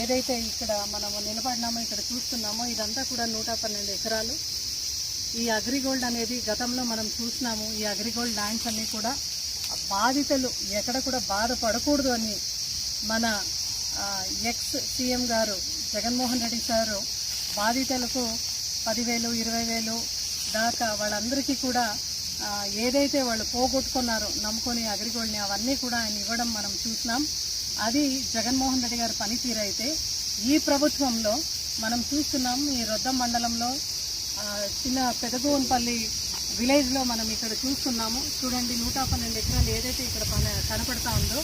ఏదైతే ఇక్కడ మనము నిలబడినామో ఇక్కడ చూస్తున్నామో ఇదంతా కూడా నూట పన్నెండు ఎకరాలు. ఈ అగ్రిగోల్డ్ అనేది గతంలో మనం చూసినాము. ఈ అగ్రిగోల్డ్ ల్యాండ్స్ అన్నీ కూడా బాధితులు ఎక్కడ కూడా బాధపడకూడదు అని మన ఎక్స్ సీఎం గారు జగన్మోహన్ రెడ్డి సారు బాధితులకు పదివేలు ఇరవై వేలు దాకా వాళ్ళందరికీ కూడా ఏదైతే వాళ్ళు పోగొట్టుకున్నారో నమ్ముకొని అగ్రిగోల్డ్ని అవన్నీ కూడా ఆయన ఇవ్వడం మనం చూసినాం. అది జగన్మోహన్ రెడ్డి గారి పనితీరు అయితే ఈ ప్రభుత్వంలో మనం చూస్తున్నాం ఈ రొద్దం మండలంలో చిన్న పెదగోన్పల్లి విలేజ్లో మనం ఇక్కడ చూస్తున్నాము. చూడండి నూట పన్నెండు ఎకరాలు ఏదైతే ఇక్కడ కనపడతా ఉందో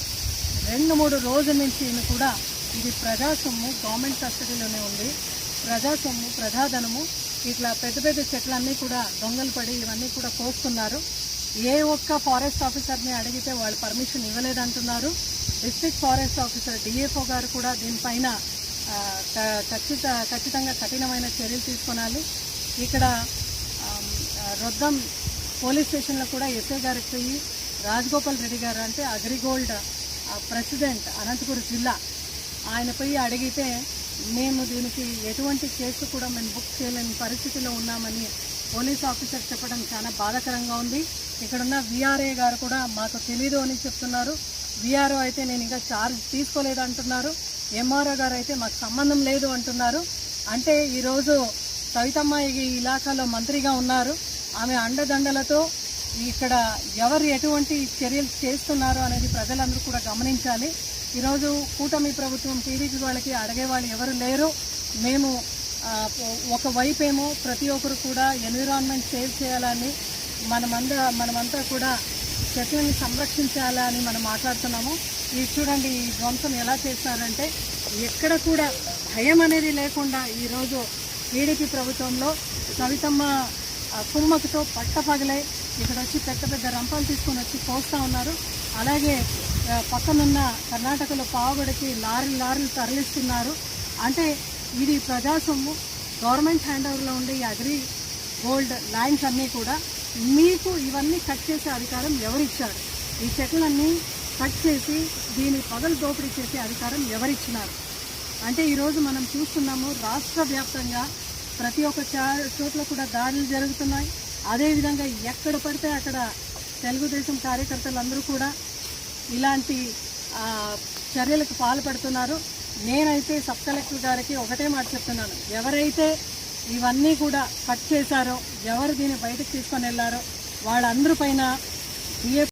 రెండు మూడు రోజుల నుంచి కూడా ఇది ప్రజా సొమ్ము గవర్నమెంట్ కస్టడీలోనే ఉంది. ప్రజా సొమ్ము ప్రజాధనము ఇట్లా పెద్ద పెద్ద చెట్లన్నీ కూడా దొంగలు పడి ఇవన్నీ కూడా కోస్తున్నారు. ఏ ఒక్క ఫారెస్ట్ ఆఫీసర్ని అడిగితే వాళ్ళు పర్మిషన్ ఇవ్వలేదంటున్నారు. డిస్ట్రిక్ట్ ఫారెస్ట్ ఆఫీసర్ డిఎఫ్ఓ గారు కూడా దీనిపైన ఖచ్చిత ఖచ్చితంగా కఠినమైన చర్యలు తీసుకోనాలి. ఇక్కడ రొద్దం పోలీస్ స్టేషన్లో కూడా ఎస్ఐ గారికి పోయి రాజగోపాల్ రెడ్డి గారు అంటే అగ్రిగోల్డ్ ప్రెసిడెంట్ అనంతపురం జిల్లా. ఆయన పోయి అడిగితే మేము దీనికి ఎటువంటి కేసు కూడా మేము బుక్ చేయలేని పరిస్థితిలో ఉన్నామని పోలీస్ ఆఫీసర్ చెప్పడం చాలా బాధాకరంగా ఉంది. ఇక్కడున్న విఆర్ఏ గారు కూడా మాకు తెలీదు అని చెప్తున్నారు. విఆర్ఓ అయితే నేను ఇంకా ఛార్జ్ తీసుకోలేదు అంటున్నారు. ఎంఆర్ఓ గారు అయితే మాకు సంబంధం లేదు అంటున్నారు. అంటే ఈరోజు సవితమ్మ ఈ ఇలాకాలో మంత్రిగా ఉన్నారు. ఆమె అండదండలతో ఇక్కడ ఎవరు ఎటువంటి చర్యలు చేస్తున్నారు అనేది ప్రజలందరూ కూడా గమనించాలి. ఈరోజు కూటమి ప్రభుత్వం టీడీపీ వాళ్ళకి అడిగే వాళ్ళు ఎవరు లేరు. మేము ఒకవైపేమో ఒక వైపేమో ప్రతి ఒక్కరు కూడా ఎన్విరాన్మెంట్ సేవ్ చేయాలని మనమంద మనమంతా కూడా చెట్లను సంరక్షించాలని మనం మాట్లాడుతున్నాము. ఇది చూడండి ఈ ధ్వంసం ఎలా చేస్తారంటే ఎక్కడ కూడా భయం అనేది లేకుండా ఈరోజు టీడీపీ ప్రభుత్వంలో సవితమ్మ ఆ, కుమ్మకతో పట్టపగలే ఇక్కడ వచ్చి పెద్ద పెద్ద రంపాలు తీసుకొని వచ్చి కోస్తా ఉన్నారు. అలాగే పక్కనున్న కర్ణాటకలో పావుగడికి లారీ లారీలు తరలిస్తున్నారు. అంటే ఇది ప్రజాసొమ్ము. గవర్నమెంట్ హ్యాండ్ ఓవర్లో ఉండే ఈ అగ్రి గోల్డ్ ల్యాండ్స్ అన్నీ కూడా మీకు ఇవన్నీ కట్ చేసే అధికారం ఎవరిచ్చారు? ఈ చెట్లన్నీ కట్ చేసి దీని పగలు దోపిడీ చేసే అధికారం ఎవరిచ్చినారు? అంటే ఈరోజు మనం చూస్తున్నాము రాష్ట్ర వ్యాప్తంగా ప్రతి ఒక్క చోట్ల కూడా దాడులు జరుగుతున్నాయి. అదేవిధంగా ఎక్కడ పడితే అక్కడ తెలుగుదేశం కార్యకర్తలందరూ కూడా ఇలాంటి చర్యలకు పాల్పడుతున్నారు. నేనైతే సబ్ కలెక్టర్ గారికి ఒకటే మాట చెప్తున్నాను. ఎవరైతే ఇవన్నీ కూడా కట్ చేశారో ఎవరు దీన్ని బయటకు తీసుకొని వెళ్ళారో వాళ్ళందరి పైన